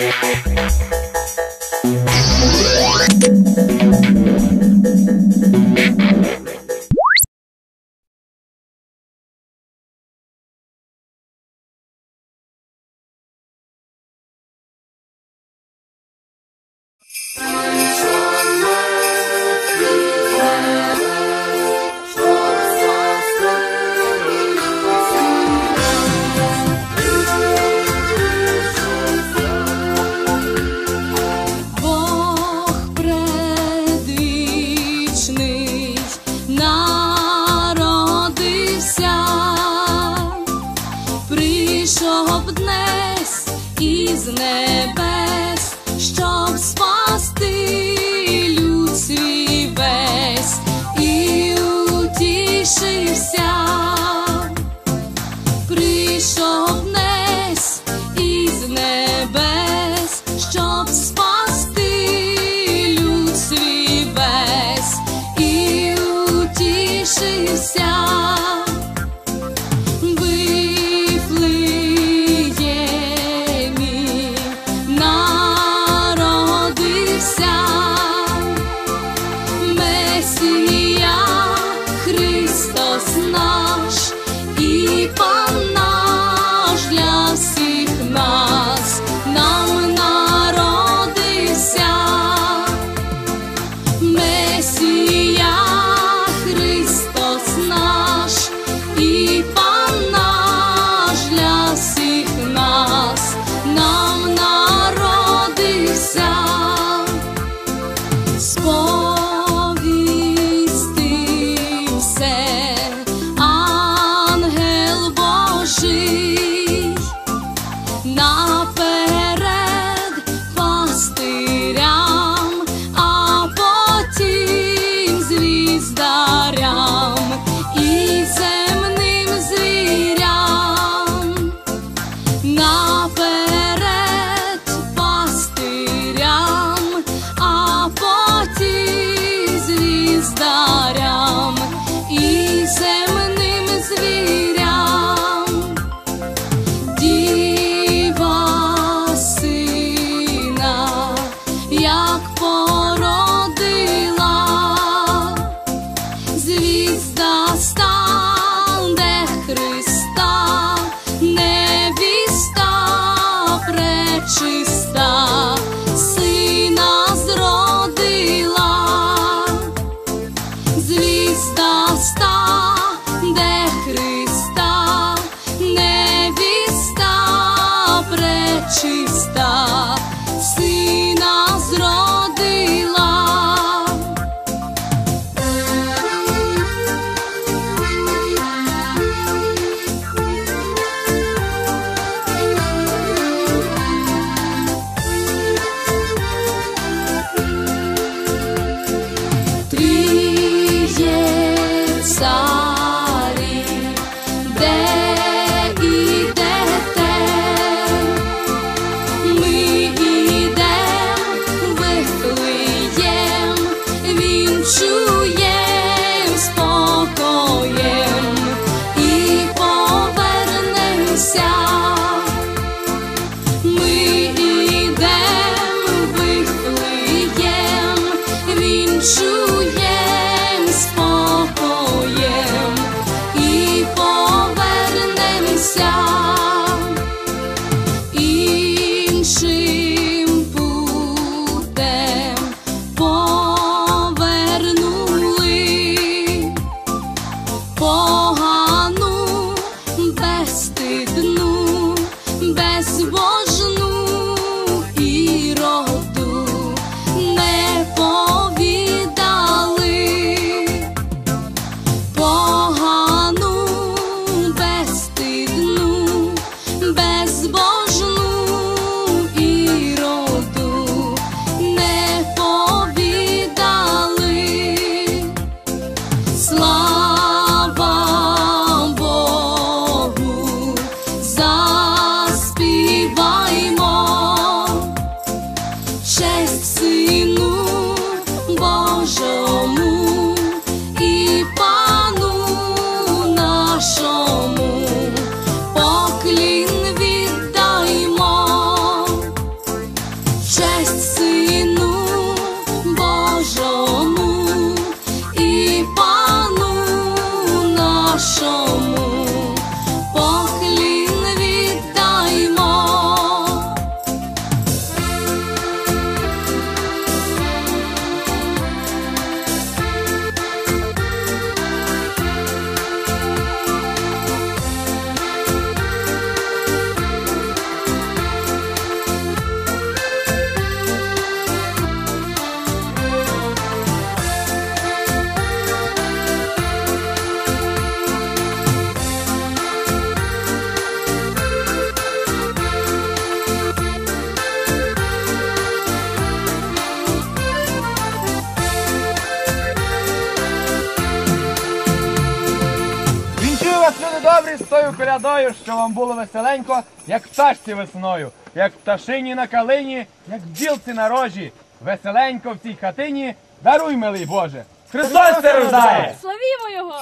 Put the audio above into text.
Thank ne esqueci. З тою колядою, що вам було веселенько, як пташці весною, як пташині на калині, як білці на рожі. Веселенько в цій хатині, даруй, милий Боже. Христос це рождає! Славімо його!